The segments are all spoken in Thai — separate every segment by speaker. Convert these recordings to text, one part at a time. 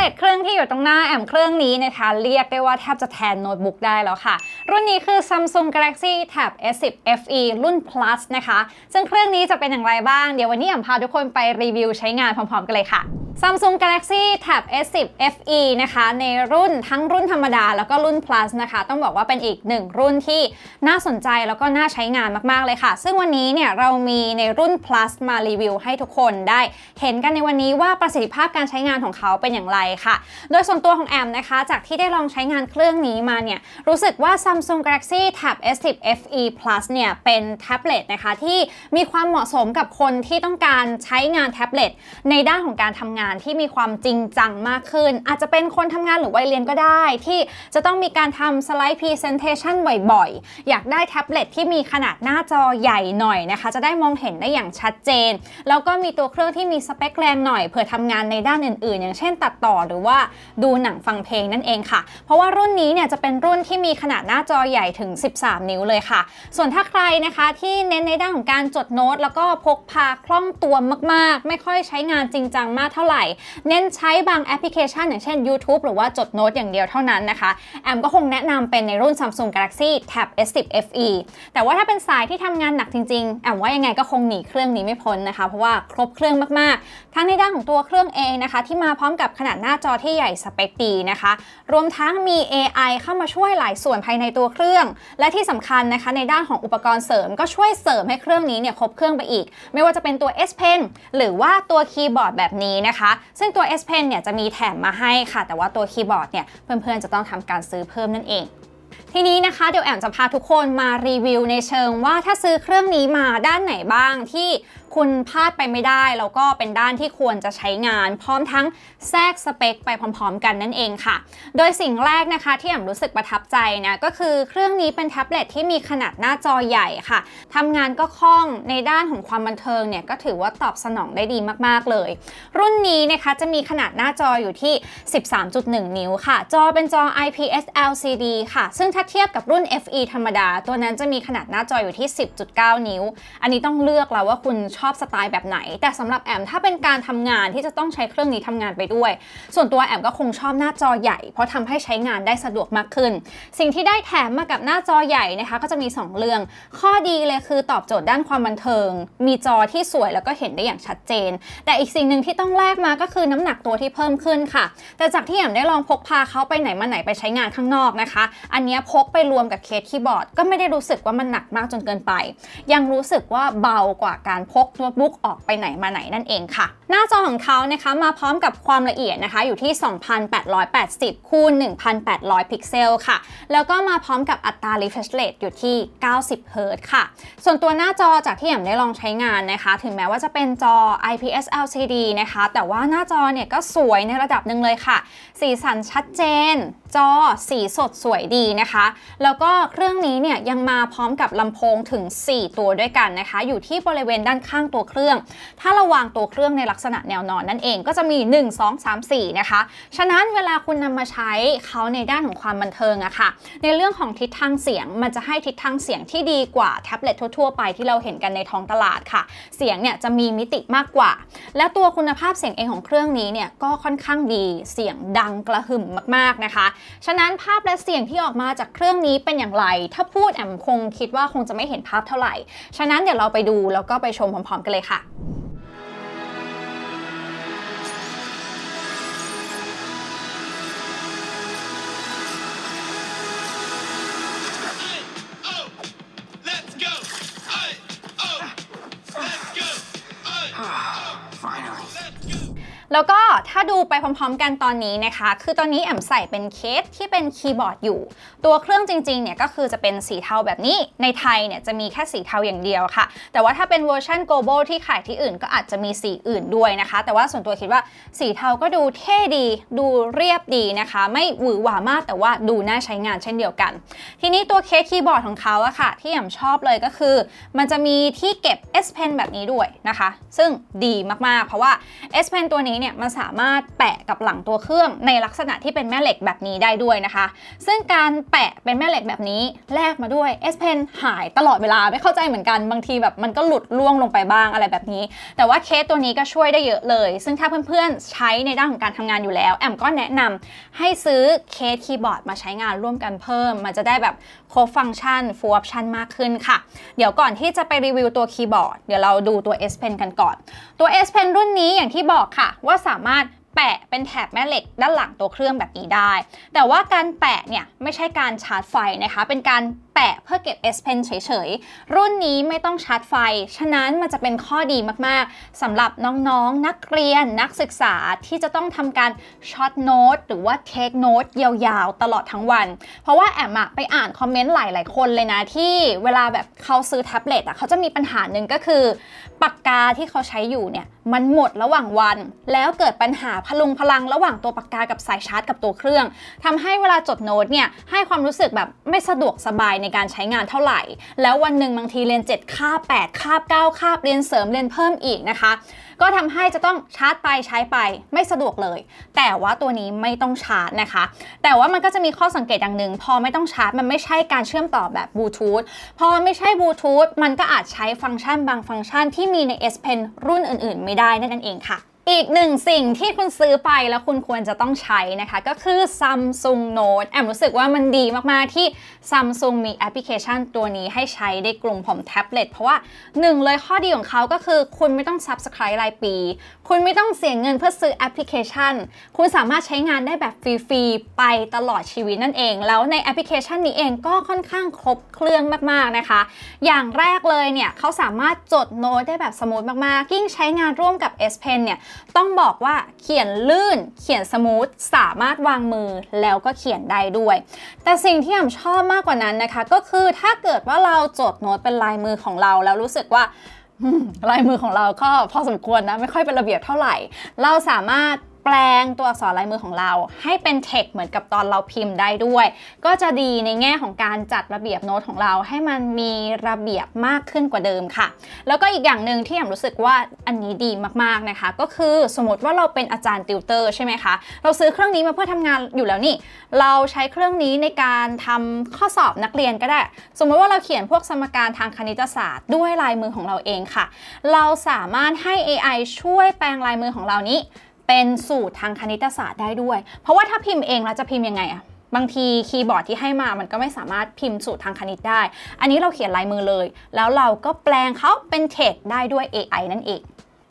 Speaker 1: ล็ตเครื่องที่อยู่ตรงหน้าแอมเครื่องนี้นะคะ เรียกได้ว่าแทบจะแทนโน้ตบุ๊กได้แล้วค่ะ รุ่นนี้คือ Samsung Galaxy Tab S10 FE รุ่น Plus นะคะ ซึ่งเครื่องนี้จะเป็นอย่างไรบ้าง เดี๋ยววันนี้แอมพาทุกคนไปรีวิวใช้งานพร้อมๆกันเลยค่ะ Samsung Galaxy Tab S10 FE นะคะ ในรุ่นทั้งรุ่นธรรมดาแล้วก็รุ่น Plus นะคะ ต้องบอกว่าเป็นอีกหนึ่งรุ่นที่น่าสนใจแล้วก็น่าใช้งานมากๆเลยค่ะ ซึ่งวันนี้เนี่ยเรามีในรุ่น Plus มารีวิวให้ทุกคนได้เห็นกันในวันนี้ว่าประสิทธิภาพการใช้งานของเขาเป็นอย่างไรค่ะ โดยส่วนตัวของแอมนะคะ จากที่ได้ลองใช้งานเครื่องนี้มาเนี่ยรู้สึกว่า Samsung Galaxy Tab S10 FE Plus เนี่ยเป็นแท็บเล็ตนะคะที่มีความเหมาะสมกับคนที่ต้องการใช้งานแท็บเล็ตในด้านของการทำงานที่มีความจริงจังมากขึ้น อาจจะเป็นคนทำงานหรือวัยเรียนก็ได้ ที่จะต้องมีการทำสไลด์ Presentation บ่อยๆ อยากได้แท็บเล็ตที่มีขนาดหน้าจอใหญ่หน่อยนะคะ จะได้มองเห็นได้อย่างชัดเจน แล้วก็มีตัวเครื่องที่มีสเปคแรงหน่อยเผื่อทำงานในด้านอื่นๆ อย่างเช่นตัดต่อหรือว่าดูหนังฟังเพลงนั่นเองค่ะ เพราะว่ารุ่นนี้เนี่ยจะเป็นรุ่นที่มีขนาดหน้าจอใหญ่ถึง 13 นิ้วเลยค่ะ ส่วนถ้าใครนะคะที่เน้นในด้านของการจดโน้ต แล้วก็พกพาคล่องตัวมากๆ ไม่ค่อยใช้งานจริงจังมากเท่าไหร่เน้นใช้บางแอปพลิเคชัน อย่างเช่น YouTube หรือว่าจดโน้ตอย่างเดียวเท่านั้นนะคะ แอมก็คงแนะนำเป็นในรุ่น Samsung Galaxy Tab S10 FE แต่ว่าถ้าเป็นสายที่ทำงานหนักจริงๆ แอมว่ายังไงก็คงหนีเครื่องนี้ไม่พ้นนะคะ เพราะว่าครบเครื่องมากๆ ทั้งในด้านของตัวเครื่องเองนะคะ ที่มาพร้อมกับขนาดหน้าจอที่ใหญ่สเปคดีนะคะ รวมทั้งมี AI เข้ามาช่วยหลายส่วนภายในตัวเครื่อง และที่สำคัญนะคะในด้านของอุปกรณ์เสริมก็ช่วยเสริมให้เครื่องนี้เนี่ยครบเครื่องไปอีก ไม่ว่าจะเป็นตัว S Pen หรือว่าตัวคีย์บอร์ดแบบนี้นะคะซึ่งตัว S Pen เนี่ยจะมีแถมมาให้ค่ะ แต่ว่าตัวคีย์บอร์ดเนี่ยเพื่อนๆจะต้องทำการซื้อเพิ่มนั่นเองทีนี้นะคะเดี๋ยวแอมจะพาทุกคนมารีวิวในเชิงว่าถ้าซื้อเครื่องนี้มาด้านไหนบ้างที่ คุณพลาดไปไม่ได้ แล้วก็เป็นด้านที่ควรจะใช้งาน พร้อมทั้งแทรกสเปคไปพร้อมๆ กันนั่นเองค่ะ โดยสิ่งแรกนะคะที่แอมรู้สึกประทับใจนะก็คือเครื่องนี้เป็นแท็บเล็ตที่มีขนาดหน้าจอใหญ่ค่ะทำงานก็คล่องในด้านของความบันเทิงเนี่ยก็ถือว่าตอบสนองได้ดีมากๆเลย รุ่นนี้นะคะจะมีขนาดหน้าจออยู่ที่ 13.1 นิ้วค่ะ จอเป็นจอ IPS LCD ค่ะ ซึ่งถ้าเทียบกับรุ่น FE ธรรมดา ตัวนั้นจะมีขนาดหน้าจออยู่ที่ 10.9 นิ้ว อันนี้ต้องเลือกแล้วว่าคุณชอบสไตล์แบบไหน แต่สำหรับแอมถ้าเป็นการทำงานที่จะต้องใช้เครื่องนี้ทำงานไปด้วย ส่วนตัวแอมก็คงชอบหน้าจอใหญ่ เพราะทำให้ใช้งานได้สะดวกมากขึ้น สิ่งที่ได้แถมมากับหน้าจอใหญ่นะคะ ก็จะมี 2 เรื่อง ข้อดีเลยคือตอบโจทย์ด้านความบันเทิง มีจอที่สวยแล้วก็เห็นได้อย่างชัดเจน แต่อีกสิ่งหนึ่งที่ต้องแลกมาก็คือน้ำหนักตัวที่เพิ่มขึ้นค่ะ แต่จากที่แอมได้ลองพกพาเขาไปไหนมาไหนไปใช้งานข้างนอกนะคะ อันนี้พกไปรวมกับเคสคีย์บอร์ดก็ไม่ได้รู้สึกว่ามันหนักมากจนเกินไป ยังรู้สึกว่าเบากว่าการพกโน้ตบุ๊กออกไปไหนมาไหนนั่นเองค่ะ หน้าจอของเขานะคะมาพร้อมกับความละเอียดนะคะอยู่ที่ 2880 คูณ 1800 พิกเซลค่ะ แล้วก็มาพร้อมกับอัตรา refresh rate อยู่ที่ 90 Hz ค่ะ ส่วนตัวหน้าจอจากที่แอมได้ลองใช้งานนะคะ ถึงแม้ว่าจะเป็นจอ IPS LCD นะคะ แต่ว่าหน้าจอเนี่ยก็สวยในระดับหนึ่งเลยค่ะ สีสันชัดเจน จอสีสดสวยดีนะคะ แล้วก็เครื่องนี้เนี่ยยังมาพร้อมกับลำโพงถึง 4 ตัวด้วยกันนะคะ อยู่ที่บริเวณด้านข้างตัวเครื่อง ถ้าเราวางตัวเครื่องในลักษณะแนวนอนนั่นเองก็จะมี 1 2 3 4 นะคะ ฉะนั้นเวลาคุณนำมาใช้เขาในด้านของความบันเทิงอะค่ะ ในเรื่องของทิศทางเสียงมันจะให้ทิศทางเสียงที่ดีกว่าแท็บเล็ตทั่วๆไปที่เราเห็นกันในท้องตลาดค่ะ เสียงเนี่ยจะมีมิติมากกว่า และตัวคุณภาพเสียงเองของเครื่องนี้เนี่ยก็ค่อนข้างดีเสียงดังกระหึ่มมากๆนะคะ ฉะนั้นภาพและเสียงที่ออกมาจากเครื่องนี้เป็นอย่างไร ถ้าพูดแอมคงคิดว่าคงจะไม่เห็นภาพเท่าไหร่ ฉะนั้นเดี๋ยวเราไปดูแล้วก็ไปชมพร้อมๆกันเลยค่ะ ไปพร้อมๆ กันตอนนี้นะคะ คือตอนนี้แอมใส่เป็นเคสที่เป็นคีย์บอร์ดอยู่ ตัวเครื่องจริงๆเนี่ยก็คือจะเป็นสีเทาแบบนี้ ในไทยเนี่ยจะมีแค่สีเทาอย่างเดียวค่ะ แต่ว่าถ้าเป็นเวอร์ชัน global ที่ขายที่อื่นก็อาจจะมีสีอื่นด้วยนะคะ แต่ว่าส่วนตัวคิดว่าสีเทาก็ดูเท่ดี ดูเรียบดีนะคะ ไม่หวือหวามากแต่ว่าดูน่าใช้งานเช่นเดียวกัน ทีนี้ตัวเคสคีย์บอร์ดของเขาอะค่ะ ที่แอมชอบเลยก็คือ มันจะมีที่เก็บ S Pen แบบนี้ด้วยนะคะ ซึ่งดีมากๆ เพราะว่า S Pen ตัวนี้เนี่ยมันสามารถแปะกับหลังตัวเครื่องในลักษณะที่เป็นแม่เหล็กแบบนี้ได้ด้วยนะคะ ซึ่งการแปะเป็นแม่เหล็กแบบนี้แลกมาด้วย S Pen หายตลอดเวลาไม่เข้าใจเหมือนกันบางทีแบบมันก็หลุดล่วงลงไปบ้างอะไรแบบนี้ แต่ว่าเคสตัวนี้ก็ช่วยได้เยอะเลย ซึ่งถ้าเพื่อนๆใช้ในด้านของการทำงานอยู่แล้ว แอมก็แนะนำให้ซื้อเคสคีย์บอร์ดมาใช้งานร่วมกันเพิ่ม มันจะได้แบบครบฟังก์ชัน full option มากขึ้นค่ะ เดี๋ยวก่อนที่จะไปรีวิวตัวคีย์บอร์ดเดี๋ยวเราดูตัว S Pen กันก่อน ตัว S Pen รุ่นนี้อย่างที่บอกค่ะ ว่าสามารถ แปะเป็นแถบแม่เหล็กด้านหลังตัวเครื่องแบบนี้ได้ แต่ว่าการแปะเนี่ยไม่ใช่การชาร์จไฟนะคะ เป็นการ ปะเพื่อเก็บ S Pen เฉยๆ รุ่นนี้ไม่ต้องชาร์จไฟ ฉะนั้นมันจะเป็นข้อดีมากๆสำหรับน้องๆนักเรียนนักศึกษาที่จะต้องทำการช็อตโน้ตหรือว่าเทคโน้ตยาวๆ ตลอดทั้งวัน เพราะว่าแอมอะไปอ่านคอมเมนต์หลายๆ คนเลยนะ ที่เวลาแบบเขาซื้อแท็บเล็ตอะเขาจะมีปัญหาหนึ่งก็คือปากกาที่เขาใช้อยู่เนี่ยมันหมดระหว่างวัน แล้วเกิดปัญหาพลุงพลังระหว่างตัวปากกากับสายชาร์จกับตัวเครื่องทำให้เวลาจดโน้ตเนี่ยให้ความรู้สึกแบบไม่สะดวกสบายในการใช้งานเท่าไหร่ แล้ววันหนึ่งบางทีเรียน 7 คาบ 8 คาบ 9 คาบ เรียนเสริมเรียนเพิ่มอีกนะคะ ก็ทำให้จะต้องชาร์จไปใช้ไปไม่สะดวกเลย แต่ว่าตัวนี้ไม่ต้องชาร์จนะคะ แต่ว่ามันก็จะมีข้อสังเกตอย่างหนึ่งพอไม่ต้องชาร์จมันไม่ใช่การเชื่อมต่อแบบบลูทูธพอไม่ใช่บลูทูธมันก็อาจใช้ฟังก์ชันบางฟังก์ชันที่มีใน S Pen รุ่นอื่น ๆ ไม่ได้นั่นเองค่ะ อีกหนึ่งสิ่งที่คุณซื้อไปแล้วคุณควรจะต้องใช้นะคะ ก็คือ Samsung Note แอมรู้สึกว่ามันดีมาก ๆ ที่ Samsung มีแอปพลิเคชันตัวนี้ให้ใช้ได้กลุ่มผมแท็บเล็ตเพราะว่าหนึ่งเลยข้อดีของเขาก็คือ คุณไม่ต้อง Subscribe รายปี คุณไม่ต้องเสียเงินเพื่อซื้อแอปพลิเคชัน คุณสามารถใช้งานได้แบบฟรี ๆ ไปตลอดชีวิตนั่นเอง แล้วในแอปพลิเคชันนี้เองก็ค่อนข้างครบเครื่องมาก ๆ นะคะ อย่างแรกเลยเนี่ยเขาสามารถจดโน้ตได้แบบสมูทมาก ๆ ยิ่งใช้งานร่วมกับ S Pen เนี่ยต้องบอกว่าเขียนลื่น เขียนสมูท สามารถวางมือแล้วก็เขียนได้ด้วย แต่สิ่งที่ผมชอบมากกว่านั้นนะคะ ก็คือถ้าเกิดว่าเราจดโน้ตเป็นลายมือของเราแล้วรู้สึกว่าลายมือของเราก็พอสมควรนะ ไม่ค่อยเป็นระเบียบเท่าไหร่ เราสามารถ ลงตัวอักษรลายมือของเรา ให้เป็นเทคเหมือนกับตอนเราพิมพ์ได้ด้วย ก็จะดีในแง่ของการจัดระเบียบโน้ตของเราให้มันมีระเบียบมากขึ้นกว่าเดิมค่ะ แล้วก็อีกอย่างหนึ่งที่ผมรู้สึกว่าอันนี้ดีมากๆนะคะ ก็คือสมมติว่าเราเป็นอาจารย์ติวเตอร์ใช่ไหมคะ เราซื้อเครื่องนี้มาเพื่อทำงานอยู่แล้วนี่ เราใช้เครื่องนี้ในการทำข้อสอบนักเรียนก็ได้ สมมติว่าเราเขียนพวกสมการทางคณิตศาสตร์ด้วยลายมือของเราเองค่ะ เราสามารถให้ AI ช่วยแปลงลายมือของเรานี้ เป็นสูตรทางคณิตศาสตร์ได้ด้วย เพราะว่าถ้าพิมพ์เองเราจะพิมพ์ยังไงอะบางทีคีย์บอร์ดที่ให้มามันก็ไม่สามารถพิมพ์สูตรทางคณิตได้ อันนี้เราเขียนลายมือเลย แล้วเราก็แปลงเขาเป็นเทคได้ด้วย AI นั่นเอง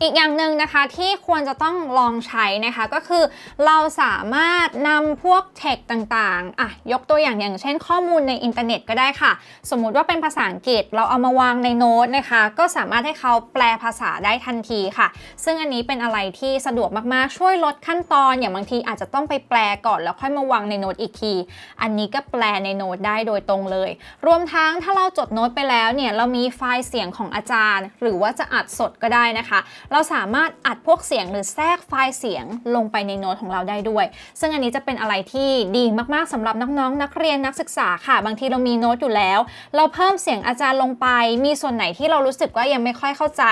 Speaker 1: อีกอย่างหนึ่งนะคะที่ควรจะต้องลองใช้นะคะก็คือ เราสามารถนำพวกเทคต่างๆอะยกตัวอย่างอย่างเช่นข้อมูลในอินเทอร์เน็ตก็ได้ค่ะ สมมุติว่าเป็นภาษาอังกฤษ เราเอามาวางในโน้ตนะคะ ก็สามารถให้เขาแปลภาษาได้ทันทีค่ะ ซึ่งอันนี้เป็นอะไรที่สะดวกมากๆช่วยลดขั้นตอน อย่างบางทีอาจจะต้องไปแปลก่อนแล้วค่อยมาวางในโน้ตอีกที อันนี้ก็แปลในโน้ตได้โดยตรงเลย รวมทั้งถ้าเราจดโน้ตไปแล้วเนี่ยเรามีไฟล์เสียงของอาจารย์ หรือว่าจะอัดสดก็ได้นะคะเราสามารถอัดพวกเสียงหรือแทรกไฟล์เสียงลงไปในโน้ตของเราได้ด้วย ซึ่งอันนี้จะเป็นอะไรที่ดีมากๆสำหรับน้องๆนักเรียนนักศึกษาค่ะ บางทีเรามีโน้ตอยู่แล้ว เราเพิ่มเสียงอาจารย์ลงไป มีส่วนไหนที่เรารู้สึกว่ายังไม่ค่อยเข้าใจ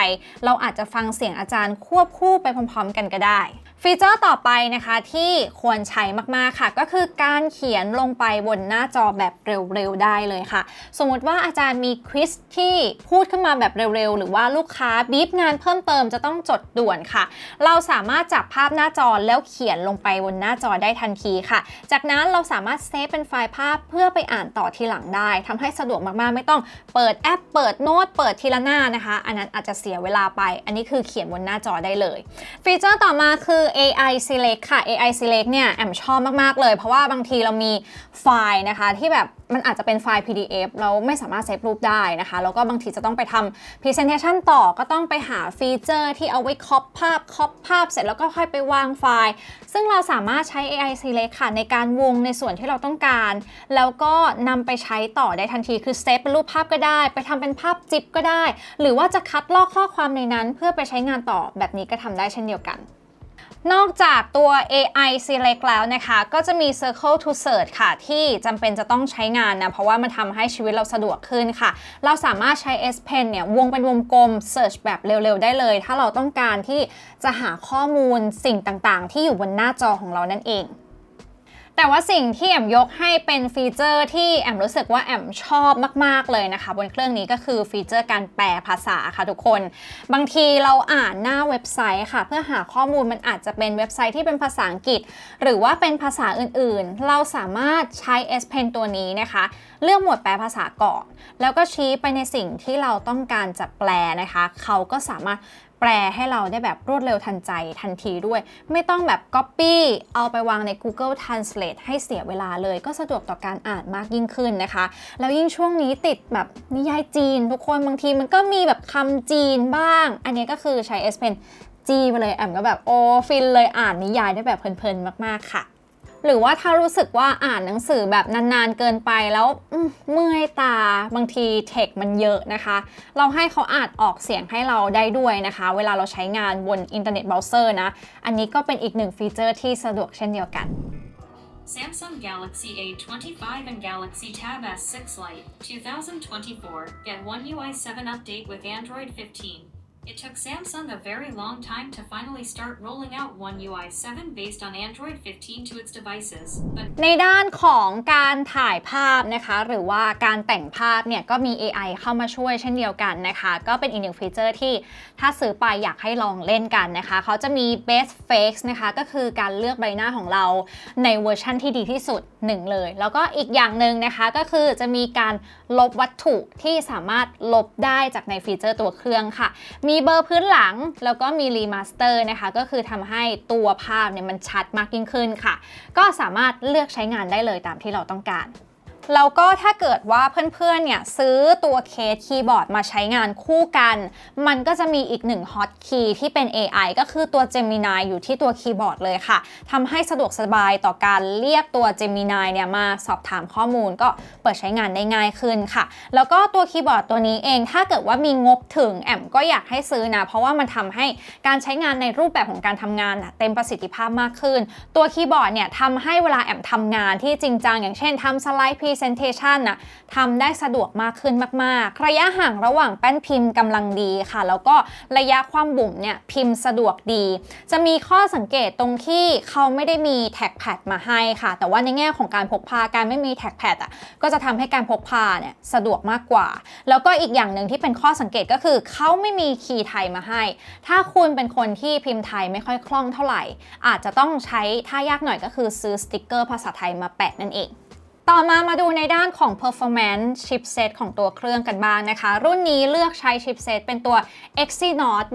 Speaker 1: เราอาจจะฟังเสียงอาจารย์ควบคู่ไปพร้อม ๆ กันก็ได้ ฟีเจอร์ต่อไปนะคะที่ควรใช้มากๆค่ะ ก็คือการเขียนลงไปบนหน้าจอแบบเร็วๆได้เลยค่ะ สมมติว่าอาจารย์มีควิสที่พูดขึ้นมาแบบเร็วๆ หรือว่าลูกค้าบีบงานเพิ่มเติมจะต้องจดด่วนค่ะ เราสามารถจับภาพหน้าจอแล้วเขียนลงไปบนหน้าจอได้ทันทีค่ะ จากนั้นเราสามารถเซฟเป็นไฟล์ภาพเพื่อไปอ่านต่อทีหลังได้ทำให้สะดวกมากๆ ไม่ต้องเปิดแอป เปิดโน้ตเปิดทีละหน้านะคะ อันนั้นอาจจะเสียเวลาไป อันนี้คือเขียนบนหน้าจอได้เลย ฟีเจอร์ต่อมาคือ AI Select ค่ะ AI Select เนี่ยแอมชอบมาก ๆ เลย เพราะว่าบางทีเรามีไฟล์นะคะที่แบบมันอาจจะเป็นไฟล์ PDF เราไม่สามารถเซฟรูปได้นะคะ แล้วก็บางทีจะต้องไปทำ Presentation ต่อก็ต้องไปหาฟีเจอร์ที่เอาไว้คอปภาพคอปภาพเสร็จแล้วก็ค่อยไปวางไฟล์ ซึ่งเราสามารถใช้ AI Select ค่ะ ในการวงในส่วนที่เราต้องการ แล้วก็นำไปใช้ต่อได้ทันทีคือเซฟเป็นรูปภาพก็ได้ ไปทำเป็นภาพจิ๊บก็ได้ หรือว่าจะคัดลอกข้อความในนั้น เพื่อไปใช้งานต่อแบบนี้ก็ทำได้เช่นเดียวกัน นอกจากตัว AI Select แล้วนะคะ ก็จะมี Circle to Search ค่ะ ที่จำเป็นจะต้องใช้งานนะ เพราะว่ามันทำให้ชีวิตเราสะดวกขึ้นค่ะ เราสามารถใช้ S Pen เนี่ยวงเป็นวงกลม Search แบบเร็ว ๆ ได้เลย ถ้าเราต้องการที่จะหาข้อมูลสิ่งต่างๆ ที่อยู่บนหน้าจอของเรานั่นเอง แต่ว่าสิ่งที่แอมยกให้เป็นฟีเจอร์ที่แอมรู้สึกว่าแอมชอบมาก ๆ เลยนะคะ บนเครื่องนี้ก็คือฟีเจอร์การแปลภาษาค่ะทุกคน บางทีเราอ่านหน้าเว็บไซต์ค่ะ เพื่อหาข้อมูลมันอาจจะเป็นเว็บไซต์ที่เป็นภาษาอังกฤษ หรือว่าเป็นภาษาอื่นๆ เราสามารถใช้ S Pen ตัวนี้นะคะ เลือกหมวดแปลภาษาก่อน แล้วก็ชี้ไปในสิ่งที่เราต้องการจะแปลนะคะ เขาก็สามารถ แปลให้เราได้แบบรวดเร็วทันใจทันทีด้วย ไม่ต้องแบบ Copy เอาไปวางใน Google Translate ให้เสียเวลาเลย ก็สะดวกต่อการอ่านมากยิ่งขึ้นนะคะ แล้วยิ่งช่วงนี้ติดแบบนิยายจีน ทุกคนบางทีมันก็มีแบบคำจีนบ้าง อันนี้ก็คือใช้ S Pen จีไปเลยแอมก็แบบโอ้ฟินเลยอ่านนิยายได้แบบเพลินๆมากๆค่ะ หรือว่าถ้ารู้สึกว่าอ่านหนังสือแบบนานๆเกินไปแล้วเมื่อยตาบางทีเทคมันเยอะนะคะ เราให้เขาอ่านออกเสียงให้เราได้ด้วยนะคะ เวลาเราใช้งานบนอินเทอร์เน็ตเบราว์เซอร์นะ อันนี้ก็เป็นอีกหนึ่งฟีเจอร์ที่สะดวกเช่นเดียวกัน
Speaker 2: Samsung Galaxy A25 and Galaxy Tab S6 Lite 2024 get One UI 7 update with Android 15. It took Samsung a very long time to finally start rolling out One UI 7 based on Android 15 to its devices, but
Speaker 1: ในด้านของการถ่ายภาพนะคะ หรือว่าการแต่งภาพเนี่ยก็มี AI เข้ามาช่วยเช่นเดียวกันนะคะ ก็เป็นอีกหนึ่งฟีเจอร์ที่ถ้าซื้อไปอยากให้ลองเล่นกันนะคะ เขาจะมี best face นะคะก็คือการเลือกใบหน้าของเราในเวอร์ชั่นที่ดีที่สุดหนึ่งเลย แล้วก็อีกอย่างหนึ่งนะคะก็คือจะมีการลบวัตถุที่สามารถลบได้จากในฟีเจอร์ตัวเครื่องค่ะ มีเบอร์พื้นหลัง แล้วก็มีรีมาสเตอร์นะคะ ก็คือทำให้ตัวภาพเนี่ยมันชัดมากยิ่งขึ้นค่ะ ก็สามารถเลือกใช้งานได้เลยตามที่เราต้องการ แล้วก็ถ้าเกิดว่าเพื่อนๆเนี่ยซื้อตัวเคสคีย์บอร์ดมาใช้งานคู่กัน มันก็จะมีอีกหนึ่งฮอตคีย์ที่เป็น AI ก็คือตัว Gemini อยู่ที่ตัวคีย์บอร์ดเลยค่ะทำให้สะดวกสบายต่อการเรียกตัว Gemini เนี่ยมาสอบถามข้อมูลก็เปิดใช้งานได้ง่ายขึ้นค่ะ แล้วก็ตัวคีย์บอร์ดตัวนี้เอง ถ้าเกิดว่ามีงบถึงแอมก็อยากให้ซื้อนะ เพราะว่ามันทำให้การใช้งานในรูปแบบของการทำงานนะเต็มประสิทธิภาพมากขึ้น ตัวคีย์บอร์ดเนี่ยทำให้เวลาแอมทำงานที่จริงจังอย่างเช่นทำสไลด์ Presentation นะทำได้สะดวกมากขึ้นมาก ๆ ระยะห่างระหว่างแป้นพิมพ์กำลังดีค่ะ แล้วก็ระยะความบุ๋มเนี่ยพิมพ์สะดวกดี จะมีข้อสังเกตตรงที่เขาไม่ได้มีแท็กแพดมาให้ค่ะ แต่ว่าในแง่ของการพกพาการไม่มีแท็กแพดอะก็จะทำให้การพกพาเนี่ยสะดวกมากกว่า แล้วก็อีกอย่างหนึ่งที่เป็นข้อสังเกตก็คือเขาไม่มีคีย์ไทยมาให้ ถ้าคุณเป็นคนที่พิมพ์ไทยไม่ค่อยคล่องเท่าไหร่ อาจจะต้องใช้ท่ายากหน่อยก็คือซื้อสติกเกอร์ภาษาไทยมาแปะนั่นเอง ต่อมามาดูในด้านของ performance chipset ของตัวเครื่องกันบ้างนะคะ รุ่นนี้เลือกใช้ chipset เป็นตัว Exynos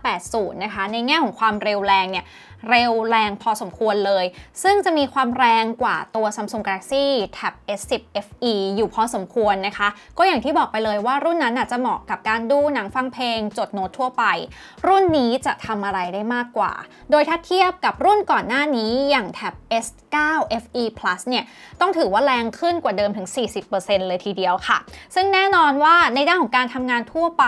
Speaker 1: 1580 นะคะ ในแง่ของความเร็วแรงเนี่ยเร็วแรงพอสมควรเลย ซึ่งจะมีความแรงกว่าตัว Samsung Galaxy Tab S10 FE อยู่พอสมควรนะคะ ก็อย่างที่บอกไปเลยว่ารุ่นนั้นอาจจะเหมาะกับการดูหนังฟังเพลง จดโน้ตทั่วไป รุ่นนี้จะทำอะไรได้มากกว่า โดยถ้าเทียบกับรุ่นก่อนหน้านี้อย่าง Tab S 9 FE Plus เนี่ยต้องถือว่าแรงขึ้นกว่าเดิมถึง 40%เลยทีเดียวค่ะ ซึ่งแน่นอนว่าในด้านของการทำงานทั่วไป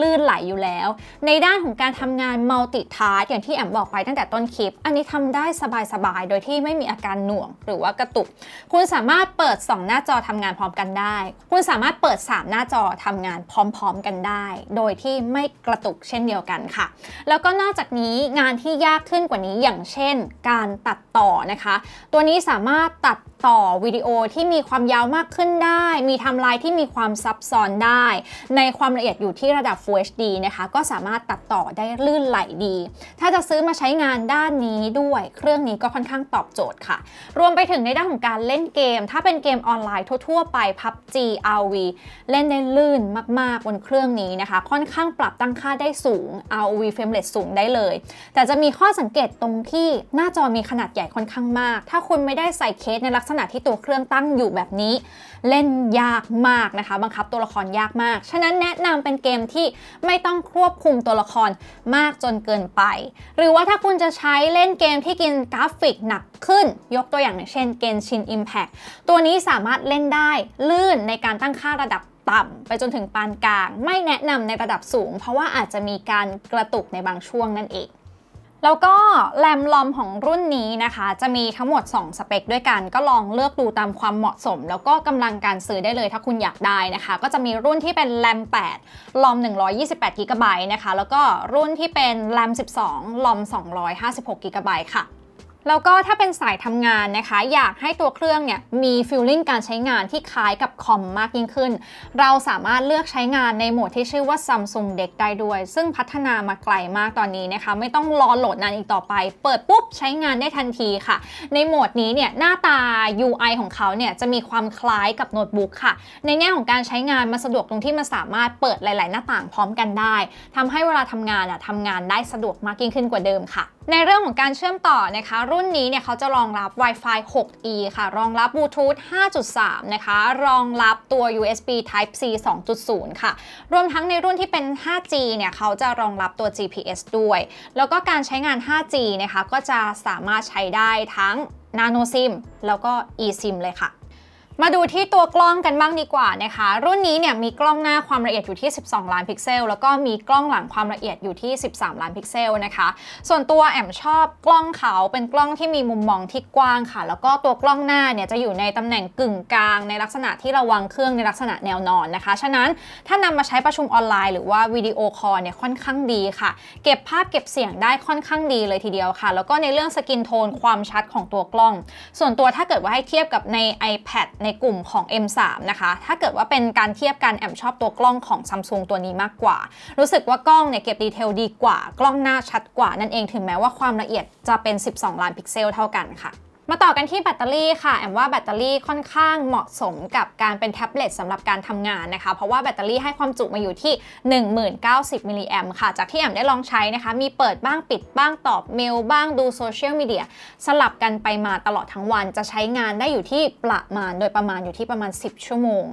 Speaker 1: ลื่นไหลอยู่แล้ว ในด้านของการทำงาน multitask อย่างที่แอมบอกไปตั้งแต่ต้นคลิป อันนี้ทำได้สบายๆ โดยที่ไม่มีอาการหน่วงหรือว่ากระตุก คุณสามารถเปิด 2 หน้าจอทำงานพร้อมกันได้ คุณสามารถเปิด 3 หน้าจอทำงานพร้อมๆกันได้ โดยที่ไม่กระตุกเช่นเดียวกันค่ะ แล้วก็นอกจากนี้งานที่ยากขึ้นกว่านี้อย่างเช่น การตัดต่อนะคะตัวนี้สามารถตัดต่อวิดีโอที่มีความยาวมากขึ้นได้ มีทม์ไลน์ที่มีความซับซ้อนได้ ในความละเอียดอยู่ที่ระดับ Full HD นะคะ ก็สามารถตัดต่อได้ลื่นไหลดี ถ้าจะซื้อมาใช้งานด้านนี้ด้วย เครื่องนี้ก็ค่อนข้างตอบโจทย์ค่ะ รวมไปถึงในด้านของการเล่นเกม ถ้าเป็นเกมออนไลน์ทั่วๆไป PUBG RV เล่นได้ลื่นมากๆบนเครื่องนี้นะคะ ค่อนข้างปรับตั้งค่าได้สูง ROV frame rate สูงได้เลย แต่จะมีข้อสังเกตตรงที่หน้าจอมีขนาดใหญ่ค่อนข้างมากถ้าคุณไม่ได้ใส่เคสในลักษณะที่ตัวเครื่องตั้งอยู่แบบนี้ เล่นยากมากนะคะ บังคับตัวละครยากมาก ฉะนั้นแนะนำเป็นเกมที่ไม่ต้องควบคุมตัวละครมากจนเกินไป หรือว่าถ้าคุณจะใช้เล่นเกมที่กินกราฟิกหนักขึ้น ยกตัวอย่างเช่น Genshin Impact ตัวนี้สามารถเล่นได้ลื่นในการตั้งค่าระดับต่ำไปจนถึงปานกลาง ไม่แนะนำในระดับสูง เพราะว่าอาจจะมีการกระตุกในบางช่วงนั่นเอง แล้วก็แรมลอมของรุ่นนี้นะคะ จะมีทั้งหมด 2 สเปคด้วยกันก็ลองเลือกดูตามความเหมาะสม แล้วก็กำลังการซื้อได้เลยถ้าคุณอยากได้นะคะ ก็จะมีรุ่นที่เป็นแรม 8 ลอม 128 g b นะคะ แล้วก็รุ่นที่เป็นแรม 12 ลอม 256 g b ค่ะ แล้วก็ถ้าเป็นสายทำงานนะคะ อยากให้ตัวเครื่องเนี่ยมีฟีลลิ่งการใช้งานที่คล้ายกับคอมมากยิ่งขึ้น เราสามารถเลือกใช้งานในโหมดที่ชื่อว่า Samsung Deck ได้ด้วย ซึ่งพัฒนามาไกลมากตอนนี้นะคะ ไม่ต้องรอโหลดนานอีกต่อไป เปิดปุ๊บใช้งานได้ทันทีค่ะ ในโหมดนี้เนี่ยหน้าตา UI ของเขาเนี่ยจะมีความคล้ายกับโน้ตบุ๊กค่ะ ในแง่ของการใช้งานมันสะดวกตรงที่มันสามารถเปิดหลาย ๆ หน้าต่างพร้อมกันได้ทำให้เวลาทำงานอะทำงานได้สะดวกมากยิ่งขึ้นกว่าเดิมค่ะ ในเรื่องของการเชื่อมต่อนะคะรุ่นนี้เนี่ยเขาจะรองรับ Wi-Fi 6E ค่ะ รองรับ Bluetooth 5.3 นะคะ รองรับตัว USB Type C 2.0 ค่ะ รวมทั้งในรุ่นที่เป็น 5G เนี่ยเขาจะรองรับตัว GPS ด้วย แล้วก็การใช้งาน 5G นะคะ ก็จะสามารถใช้ได้ทั้ง Nano SIM แล้วก็ eSIM เลยค่ะ มาดูที่ตัวกล้องกันบ้างดีกว่านะคะ รุ่นนี้เนี่ยมีกล้องหน้าความละเอียดอยู่ที่ 12 ล้านพิกเซล แล้วก็มีกล้องหลังความละเอียดอยู่ที่ 13 ล้านพิกเซลนะคะ ส่วนตัวแอมชอบกล้องเขาเป็นกล้องที่มีมุมมองที่กว้างค่ะ แล้วก็ตัวกล้องหน้าเนี่ยจะอยู่ในตำแหน่งกึ่งกลาง ในลักษณะที่เราวางเครื่องในลักษณะแนวนอนนะคะ ฉะนั้นถ้านำมาใช้ประชุมออนไลน์หรือว่าวิดีโอคอลเนี่ยค่อนข้างดีค่ะ เก็บภาพเก็บเสียงได้ค่อนข้างดีเลยทีเดียวค่ะ แล้วก็ในเรื่องสกินโทนความชัดของตัวกล้อง ส่วนตัวถ้าเกิดว่าให้เทียบกับใน iPad ในกลุ่มของ M3 นะคะ ถ้าเกิดว่าเป็นการเทียบกันแอมชอบตัวกล้องของ Samsung ตัวนี้มากกว่า รู้สึกว่ากล้องเนี่ยเก็บดีเทลดีกว่า กล้องหน้าชัดกว่านั่นเองถึงแม้ว่าความละเอียดจะเป็น 12 ล้านพิกเซลเท่ากันค่ะ มาต่อกันที่แบตเตอรี่ค่ะ แอมว่าแบตเตอรี่ค่อนข้างเหมาะสมกับการเป็นแท็บเล็ตสำหรับการทำงานนะคะ เพราะว่าแบตเตอรี่ให้ความจุมาอยู่ที่ 1090 มิลลิแอมค่ะ จากที่แอมได้ลองใช้นะคะ มีเปิดบ้างปิดบ้างตอบเมลบ้างดูโซเชียลมีเดียสลับกันไปมาตลอดทั้งวัน จะใช้งานได้อยู่ที่ประมาณโดยประมาณอยู่ที่ประมาณ 10 ชั่วโมง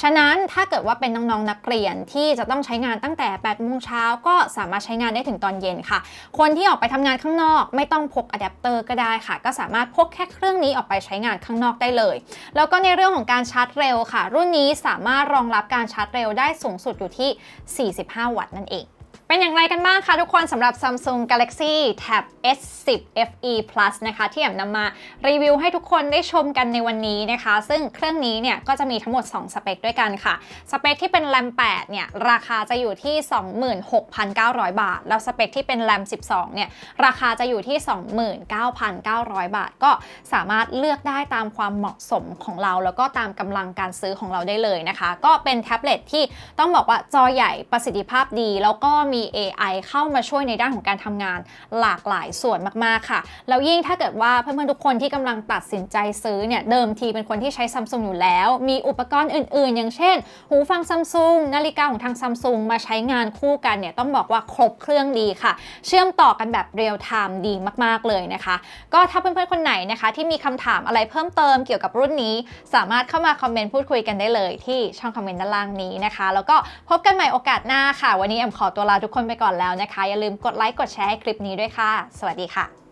Speaker 1: ฉะนั้นถ้าเกิดว่าเป็นน้องๆนักเรียนที่จะต้องใช้งานตั้งแต่8โมงเช้าก็สามารถใช้งานได้ถึงตอนเย็นค่ะ คนที่ออกไปทำงานข้างนอก ไม่ต้องพกอะแดปเตอร์ก็ได้ค่ะ ก็สามารถพกแค่เครื่องนี้ออกไปใช้งานข้างนอกได้เลย แล้วก็ในเรื่องของการชาร์จเร็วค่ะ รุ่นนี้สามารถรองรับการชาร์จเร็วได้สูงสุดอยู่ที่ 45 วัตต์นั่นเอง เป็นอย่างไรกันบ้างคะทุกคนสำหรับ Samsung Galaxy Tab S10 FE Plus นะคะ ที่แอมนำมารีวิวให้ทุกคนได้ชมกันในวันนี้นะคะ ซึ่งเครื่องนี้เนี่ยก็จะมีทั้งหมด 2 สเปคด้วยกันค่ะ สเปคที่เป็น RAM 8 เนี่ย ราคาจะอยู่ที่ 26,900 บาท แล้วสเปคที่เป็น RAM 12 เนี่ย ราคาจะอยู่ที่ 29,900 บาท ก็สามารถเลือกได้ตามความเหมาะสมของเรา แล้วก็ตามกำลังการซื้อของเราได้เลยนะคะ ก็เป็นแท็บเล็ตที่ต้องบอกว่าจอใหญ่ประสิทธิภาพดีแล้วก็มีมี AI เข้ามาช่วยในด้านของการทำงานหลากหลายส่วนมากๆค่ะ แล้วยิ่งถ้าเกิดว่าเพื่อนๆทุกคนที่กำลังตัดสินใจซื้อเนี่ย เดิมทีเป็นคนที่ใช้ซัมซุงอยู่แล้ว มีอุปกรณ์อื่นๆ อย่างเช่น หูฟังซัมซุงนาฬิกาของทางซัมซุงมาใช้งานคู่กันเนี่ยต้องบอกว่าครบเครื่องดีค่ะ เชื่อมต่อกันแบบเรียลไทม์ดีมากๆเลยนะคะ ก็ถ้าเพื่อนๆคนไหนนะคะที่มีคำถามอะไรเพิ่มเติมเกี่ยวกับรุ่นนี้ สามารถเข้ามาคอมเมนต์พูดคุยกันได้เลยที่ช่องคอมเมนต์ด้านล่างนี้นะคะ แล้วก็พบกันใหม่โอกาสหน้าค่ะ วันนี้แอมขอตัวลาทุกคนไปก่อนแล้วนะคะ อย่าลืมกดไลค์กดแชร์ให้คลิปนี้ด้วยค่ะ สวัสดีค่ะ